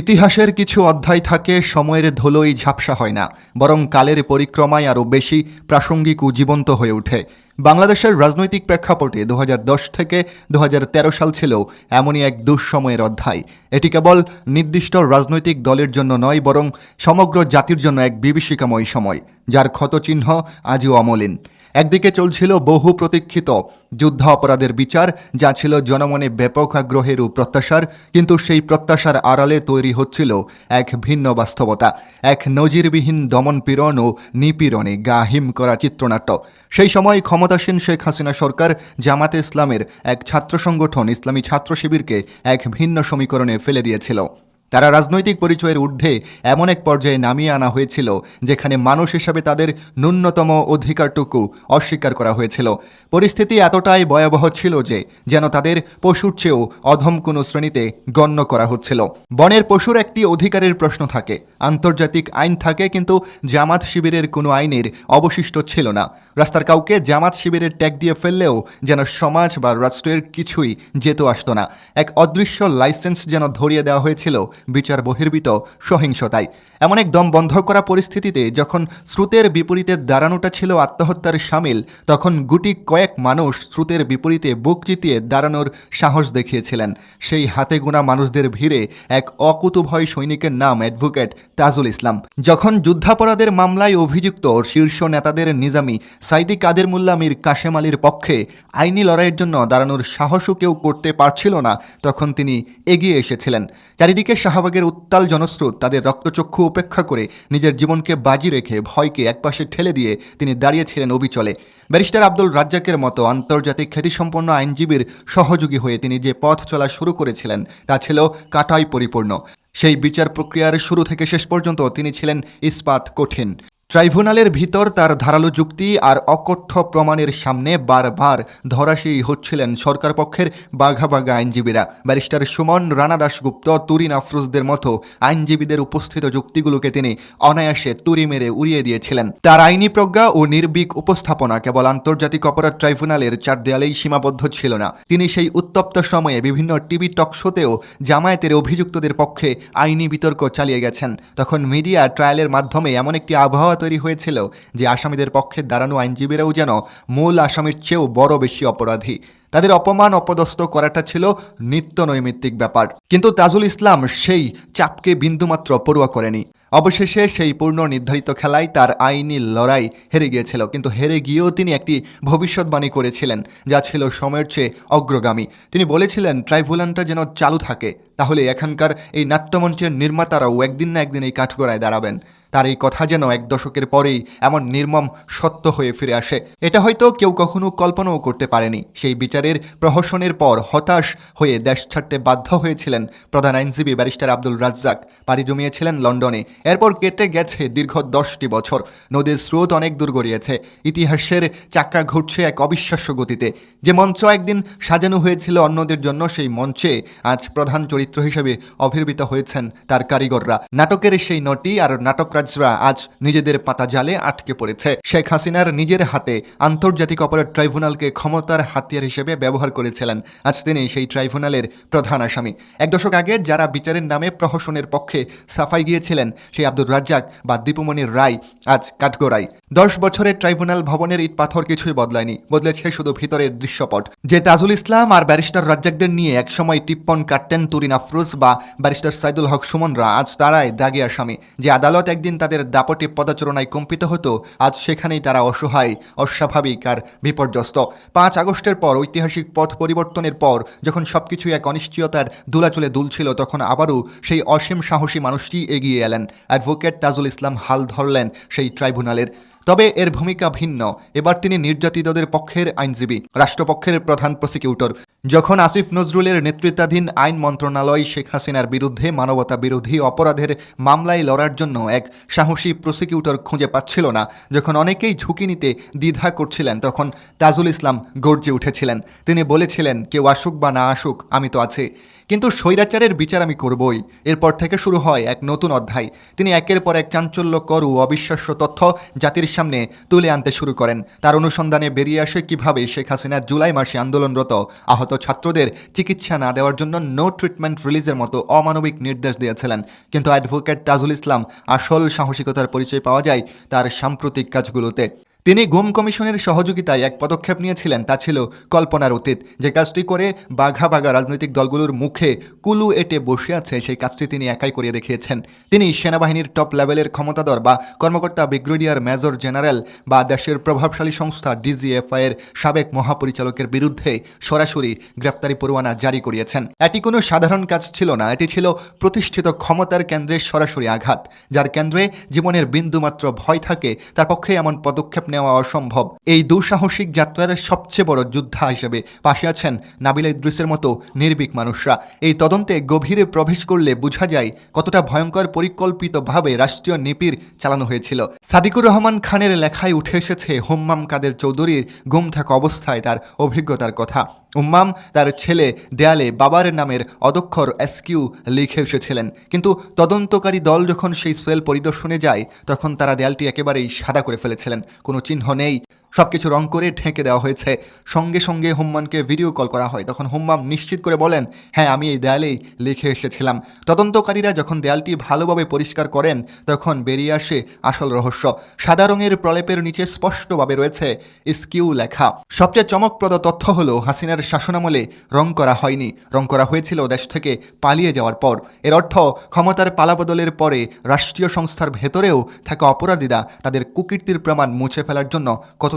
ইতিহাসের কিছু অধ্যায় থাকে, সময়ের ধুলোই ঝাপসা হয় না, বরং কালের পরিক্রমায় আরও বেশি প্রাসঙ্গিক ও জীবন্ত হয়ে ওঠে। বাংলাদেশের রাজনৈতিক প্রেক্ষাপটে দু হাজার দশ থেকে দু হাজার তেরো সাল ছিল এমনই এক দুঃসময়ের অধ্যায়। এটি কেবল নির্দিষ্ট রাজনৈতিক দলের জন্য নয়, বরং সমগ্র জাতির জন্য এক বিভীষিকাময় সময়, যার ক্ষতচিহ্ন আজও অমলিন। একদিকে চলছিল বহু প্রতীক্ষিত যুদ্ধ অপরাধের বিচার, যা ছিল জনমনে ব্যাপক আগ্রহের প্রত্যাশার, কিন্তু সেই প্রত্যাশার আড়ালে তৈরি হচ্ছিল এক ভিন্ন বাস্তবতা, এক নজিরবিহীন দমনপীড়ন ও নিপীড়নে গা হিম করা চিত্রনাট্য। সেই সময় ক্ষমতাসীন শেখ হাসিনা সরকার জামাতে ইসলামের এক ছাত্র সংগঠন ইসলামী ছাত্র শিবিরকে এক ভিন্ন সমীকরণে ফেলে দিয়েছিল। তারা রাজনৈতিক পরিচয়ের ঊর্ধ্বে এমন এক পর্যায়ে নামিয়ে আনা হয়েছিল, যেখানে মানুষ হিসাবে তাদের ন্যূনতম অধিকারটুকু অস্বীকার করা হয়েছিল। পরিস্থিতি এতটাই ভয়াবহ ছিল যে, যেন তাদের পশুর চেয়েও অধম কোনো শ্রেণীতে গণ্য করা হচ্ছিল। বনের পশুর একটি অধিকারের প্রশ্ন থাকে। আন্তর্জাতিক আইন থাকে, কিন্তু জামাত শিবিরের কোনো আইনের অবশিষ্ট ছিল না। রাস্তার কাউকে জামাত শিবিরের ট্যাগ দিয়ে ফেললেও যেন সমাজ বা রাষ্ট্রের কিছুই যেত আসতো না। এক অদৃশ্য লাইসেন্স যেন ধরিয়ে দেওয়া হয়েছিল বিচার বহির্ভূত, সহিংসতায়। এমন এক দম বন্ধ করা পরিস্থিতিতে যখন স্রোতের বিপরীতে দাঁড়ানোটা ছিল আত্মহত্যার সামিল, তখন গুটি কয়েক মানুষ স্রোতের বিপরীতে বুক চিতিয়ে দাঁড়ানোর সাহস দেখিয়েছিলেন। সেই হাতে গোনা মানুষদের ভিড়ে এক অকুতুভয় সৈনিকের নাম অ্যাডভোকেট তাজুল ইসলাম। যখন যুদ্ধাপরাধের মামলায় অভিযুক্ত শীর্ষ নেতাদের নিজামী সাইদি কাদের মোল্লা মীর কাশেম আলীর পক্ষে আইনি লড়াইয়ের জন্য দাঁড়ানোর সাহসও কেউ করতে পারছিল না, তখন তিনি এগিয়ে এসেছিলেন। চারিদিকে শাহবাগের উত্তাল জনস্রোত তাদের রক্তচক্ষু উপেক্ষা করে নিজের জীবনকে বাজি রেখে ভয়কে একপাশে ঠেলে দিয়ে তিনি দাঁড়িয়েছিলেন অবিচলে। ব্যারিস্টার আব্দুল রাজ্জাকের মতো আন্তর্জাতিক খ্যাতিসম্পন্ন আইনজীবীর সহযোগী হয়ে তিনি যে পথ চলা শুরু করেছিলেন, তা ছিল কাটাই পরিপূর্ণ। সেই বিচার প্রক্রিয়ার শুরু থেকে শেষ পর্যন্ত তিনি ছিলেন ইস্পাত কঠিন। ট্রাইব্যুনালের ভিতর তার ধারালো যুক্তি আর অকঠ্য প্রমাণের সামনে বারবার ধরাশায়ী হচ্ছিলেন সরকার পক্ষের বাঘা বাঘা আইনজীবীরা। ব্যারিস্টার সুমন রানা দাশগুপ্ত, তুরিন আফরোজদের মতো আইনজীবীদের উপস্থিত যুক্তিগুলোকে তিনি অনায়াসে তুরি মেরে উড়িয়ে দিয়েছিলেন। তার আইনি প্রজ্ঞা ও নির্বিক উপস্থাপনা কেবল আন্তর্জাতিক অপরাধ ট্রাইব্যুনালের চার দেয়ালেই সীমাবদ্ধ ছিল না। তিনি সেই উত্তপ্ত সময়ে বিভিন্ন টিভি টক শোতেও জামায়াতের অভিযুক্তদের পক্ষে আইনি বিতর্ক চালিয়ে গেছেন। তখন মিডিয়া ট্রায়ালের মাধ্যমে এমন একটি আবহাওয়া তৈরি হয়েছিল যে আসামিদের পক্ষে দাঁড়ানো আইনজীবীরাও যেন মূল আসামির চেয়েও বড় বেশি অপরাধী। তাদের অপমান অপদস্থ করাটা ছিল নিত্য নৈমিত্তিক ব্যাপার। কিন্তু তাজুল ইসলাম সেই চাপকে বিন্দুমাত্র পড়ুয়া করেনি। অবশেষে সেই পূর্ণ নির্ধারিত খেলায় তার আইনি লড়াই হেরে গিয়েছিল। কিন্তু হেরে গিয়েও তিনি একটি ভবিষ্যৎবাণী করেছিলেন, যা ছিল সময়ের চেয়ে অগ্রগামী। তিনি বলেছিলেন, ট্রাইব্যুনালটা যেন চালু থাকে, তাহলে এখানকার এই নাট্যমঞ্চের নির্মাতারাও একদিন না একদিন এই কাঠগড়ায় দাঁড়াবেন। তার এই কথা যেন এক দশকের পরেই এমন নির্মম সত্য হয়ে ফিরে আসে। এটা হয়তো কেউ কখনো কল্পনাও করতে পারেনি। সেই বিচারের প্রহসনের পর হতাশ হয়ে দেশ ছাড়তে বাধ্য হয়েছিলেন প্রধান আইনজীবী ব্যারিস্টার আব্দুল রাজ্জাক। পাড়ি জমিয়েছিলেন লন্ডনে। এরপর কেটে গেছে দীর্ঘ দশটি বছর। নদীর স্রোত অনেক দূর গড়িয়েছে। ইতিহাসের চাকা ঘুরছে এক অবিশ্বাস্য গতিতে। যে মঞ্চ একদিন সাজানো হয়েছিল অন্যদের জন্য, সেই মঞ্চে আজ প্রধান চরিত্র হিসেবে অভির্বিত হয়েছেন তার কারিগররা। নাটকের সেই নটি আর নাটকরাজরা আজ নিজেদের পাতা জালে আটকে পড়েছে। শেখ হাসিনার নিজের হাতে আন্তর্জাতিক অপরাধ ট্রাইব্যুনালকে ক্ষমতার হাতিয়ার হিসেবে ব্যবহার করেছিলেন। আজ তিনি সেই ট্রাইব্যুনালের প্রধান আসামি। এক দশক আগে যারা বিচারের নামে প্রহসনের পক্ষে সাফাই গিয়েছিলেন, সেই আব্দুর রাজ্জাক বা দীপুমণির রায়, আজ কাঠগড়াই দশ বছরের ট্রাইব্যুনাল ভবনের ইট পাথর কিছুই বদলায়নি, বদলেছে শুধু ভিতরের দৃশ্যপট। যে তাজুল ইসলাম আর ব্যারিস্টার রাজ্জাকদের নিয়ে একসময় টিপ্পন কাটতেন তুরিন আফরোজ বা ব্যারিস্টার সাইদুল হক সুমনরা, আজ তারাই দাগে আসামি। যে আদালত একদিন তাদের দাপটে পদাচরণায় কম্পিত হতো, আজ সেখানেই তারা অসহায়, অস্বাভাবিক আর বিপর্যস্ত। পাঁচ আগস্টের পর ঐতিহাসিক পথ পরিবর্তনের পর যখন সবকিছু এক অনিশ্চয়তার দুলাচলে দুলছিল, তখন আবারও সেই অসীম সাহসী মানুষটি এগিয়ে এলেন। অ্যাডভোকেট তাজুল ইসলাম হাল ধরলেন সেই ট্রাইব্যুনালের। তবে এর ভূমিকা ভিন্ন। এবার তিনি নির্যাতিতদের পক্ষের আইনজীবী রাষ্ট্রপক্ষের প্রধান প্রসিকিউটর। যখন আসিফ নজরুলের নেতৃত্বাধীন আইন মন্ত্রণালয় শেখ হাসিনার বিরুদ্ধে মানবতা বিরোধী অপরাধের মামলায় লড়ার জন্য এক সাহসী প্রসিকিউটর খুঁজে পাচ্ছিল না, যখন অনেকেই ঝুঁকি নিতে দ্বিধা করছিলেন, তখন তাজুল ইসলাম গর্জে উঠেছিলেন। তিনি বলেছিলেন, কেউ আসুক বা না আসুক, আমি তো আছি। কিন্তু স্বৈরাচারের বিচার আমি করবই। এরপর থেকে শুরু হয় এক নতুন অধ্যায়। তিনি একের পর এক চাঞ্চল্যকর ও অবিশ্বাস্য তথ্য জাতির সামনে তুলে আনতে শুরু করেন। তার অনুসন্ধানে বেরিয়ে আসে কীভাবে শেখ হাসিনা জুলাই মাসে আন্দোলনরত আহত ছাত্রদের চিকিৎসা না দেওয়ার জন্য নো ট্রিটমেন্ট রিলিজের মতো অমানবিক নির্দেশ দিয়েছিলেন। কিন্তু অ্যাডভোকেট তাজুল ইসলাম আসল সাহসিকতার পরিচয় পাওয়া যায় তার সাম্প্রতিক কাজগুলোতে। তিনি গুম কমিশনের সহযোগিতায় এক পদক্ষেপ নিয়েছিলেন, তা ছিল কল্পনার অতীত। যে কাজটি করে বাঘা বাঘা রাজনৈতিক দলগুলোর মুখে কুলু এটে বসে আছে, সেই কাজটি তিনি একাই করিয়ে দেখিয়েছেন। তিনি সেনাবাহিনীর টপ লেভেলের ক্ষমতাধর বা কর্মকর্তা ব্রিগেডিয়ার মেজর জেনারেল বা দেশের প্রভাবশালী সংস্থা ডিজিএফআই এর সাবেক মহাপরিচালকের বিরুদ্ধে সরাসরি গ্রেফতারি পরোয়ানা জারি করিয়েছেন। এটি কোনো সাধারণ কাজ ছিল না, এটি ছিল প্রতিষ্ঠিত ক্ষমতার কেন্দ্রে সরাসরি আঘাত, যার কেন্দ্রে জীবনের বিন্দুমাত্র ভয় থাকে, তার পক্ষে এমন পদক্ষেপ নেওয়া অসম্ভব। এই দুঃসাহসিক যাত্রার সবচেয়ে বড় যোদ্ধা হিসেবে পাশে আছেন নাবিলা ইদ্রিসের মতো নির্ভীক মানুষরা। এই তদন্তে গভীরে প্রবেশ করলে বোঝা যায় কতটা ভয়ঙ্কর পরিকল্পিতভাবে রাষ্ট্রীয় নিপির চালানো হয়েছিল। সাদিকুর রহমান খানের লেখায় উঠে এসেছে হোম্মাম কাদের চৌধুরীর গুম থাকা অবস্থায় তার অভিজ্ঞতার কথা। উম্মাম তার ছেলে দেয়ালে বাবার নামের অদক্ষর এসকিউ লিখে এসেছিলেন। কিন্তু তদন্তকারী দল যখন সেই সেল পরিদর্শনে যায়, তখন তারা দেয়ালটি একেবারেই সাদা করে ফেলেছিলেন। কোনো চিহ্ন নেই সবকিছু রং করে ঢেকে দেওয়া হয়েছে। সঙ্গে সঙ্গে হুম্মানকে ভিডিও কল করা হয়। তখন হুম্মাম নিশ্চিত করে বলেন হ্যাঁ আমি এই দেয়ালেই লিখে এসেছিলাম। তদন্তকারীরা যখন দেয়ালটি ভালোভাবে পরিষ্কার করেন, তখন বেরিয়ে আসে আসল রহস্য। সাদা রঙের প্রলেপের নিচে স্পষ্টভাবে রয়েছে স্কিউ লেখা। সবচেয়ে চমকপ্রদ তথ্য হল, হাসিনার শাসনামলে রং করা হয়নি। রং করা হয়েছিল দেশ থেকে পালিয়ে যাওয়ার পর। এর অর্থ, ক্ষমতার পালাবদলের পরে রাষ্ট্রীয় সংস্থার ভেতরেও থাকা অপরাধীরা তাদের কুকীর্তির প্রমাণ মুছে ফেলার জন্য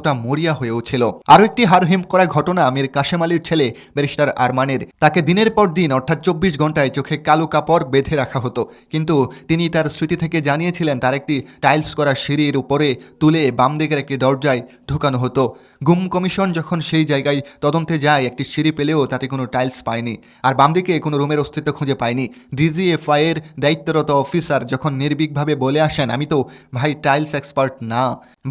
কতটা মরিয়া হয়ে উঠছিল আরও একটি হারহিম করা ঘটনা আমির কাশেম আলীর ছেলে, ব্যারিস্টার আরমানের। তাকে দিনের পর দিন, অর্থাৎ চব্বিশ ঘন্টায় চোখে কালো কাপড় বেঁধে রাখা হতো। কিন্তু তিনি তার স্মৃতি থেকে জানিয়েছিলেন, তার একটি টাইলস করা সিঁড়ির উপরে তুলে বাম দিকের একটি দরজায় ঢুকানো হতো। গুম কমিশন যখন সেই জায়গায় তদন্তে যায়, একটি সিঁড়ি পেলেও তাতে কোনো টাইলস পায়নি। আর বাম দিকে কোনো রুমের অস্তিত্ব খুঁজে পায়নি। ডিজিএফআইয়ের দায়িত্বরত অফিসার যখন নির্ভীকভাবে বলে আসেন, আমি তো ভাই টাইলস এক্সপার্ট না।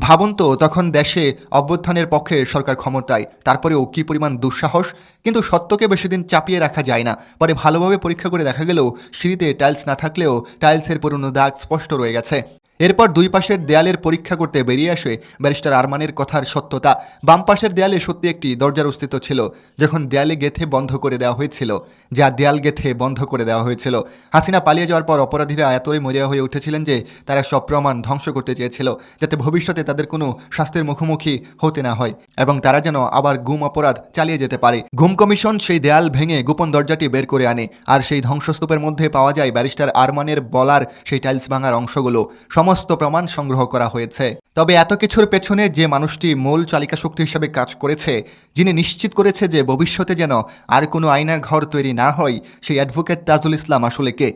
ভাবুন তো, তখন দেশে অভ্যুত্থানের পক্ষে সরকার ক্ষমতায়, তারপরেও কী পরিমাণ দুঃসাহস? কিন্তু সত্যকে বেশি দিন চাপিয়ে রাখা যায় না। পরে ভালোভাবে পরীক্ষা করে দেখা গেলেও সিঁড়িতে টাইলস না থাকলেও টাইলসের পুরনো দাগ স্পষ্ট রয়ে গেছে। এরপর দুই পাশের দেয়ালের পরীক্ষা করতে বেরিয়ে আসে ব্যারিস্টার আরমানের কথার সত্যতা। বাম পাশের দেয়ালে সত্যি একটি দরজার অস্তিত্ব ছিল, যখন দেয়ালে গেথে বন্ধ করে দেওয়া হয়েছিল, যা দেয়াল গেথে বন্ধ করে দেওয়া হয়েছিল। হাসিনা পালিয়ে যাওয়ার পর অপরাধীরা এতই মরিয়া হয়ে উঠেছিলেন যে, তারা সব প্রমাণ ধ্বংস করতে চেয়েছিল, যাতে ভবিষ্যতে তাদের কোনো শাস্তির মুখোমুখি হতে না হয়, এবং তারা যেন আবার গুম অপরাধ চালিয়ে যেতে পারে। গুম কমিশন সেই দেয়াল ভেঙে গোপন দরজাটি বের করে আনে, আর সেই ধ্বংসস্তূপের মধ্যে পাওয়া যায় ব্যারিস্টার আরমানের বলার সেই টাইলস ভাঙার অংশগুলো। সমস্ত প্রমাণ সংগ্রহ করা হয়েছে। তবে এত কিছুর পেছনে যে মানুষটি মূল চালিকা শক্তি হিসেবে কাজ করেছে, যিনি নিশ্চিত করেছে যে ভবিষ্যতে যেন আর কোনো আয়না ঘর তৈরি না হয়, সেই অ্যাডভোকেট তাজুল ইসলাম আসলে কে?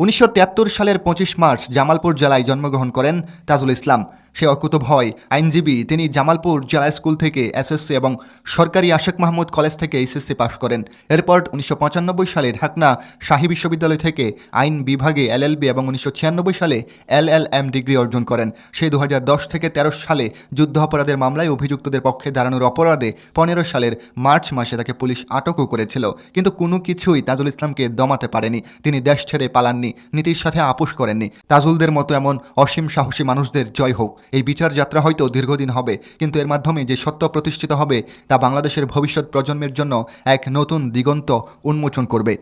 উনিশশো তিয়াত্তর সালের পঁচিশ মার্চ জামালপুর জেলায় জন্মগ্রহণ করেন তাজুল ইসলাম। সে অকুত ভয় আইনজীবী তিনি জামালপুর জেলা স্কুল থেকে এসএসসি এবং সরকারি আশেক মাহমুদ কলেজ থেকে এসএসসি পাশ করেন। এরপর উনিশশো পঁচানব্বই সালে ঢাকনা শাহী বিশ্ববিদ্যালয় থেকে আইন বিভাগে এলএলবি এবং উনিশশো ছিয়ানব্বই সালে এলএলএম ডিগ্রি অর্জন করেন। সে দু হাজার দশ থেকে ১৩ সালে যুদ্ধ অপরাধের মামলায় অভিযুক্তদের পক্ষে দাঁড়ানোর অপরাধে পনেরো সালের মার্চ মাসে তাকে পুলিশ আটকও করেছিল। কিন্তু কোনো কিছুই তাজুল ইসলামকে দমাতে পারেনি। তিনি দেশ ছেড়ে পালাননি। নীতির সাথে আপোষ করেননি। তাজুলদের মতো এমন অসীম সাহসী মানুষদের জয় হোক। এই বিচার যাত্রা হয়তো দীর্ঘদিন হবে, কিন্তু এর মাধ্যমে যে সত্য প্রতিষ্ঠিত হবে তা বাংলাদেশের ভবিষ্যৎ প্রজন্মের জন্য এক নতুন দিগন্ত উন্মোচন করবে।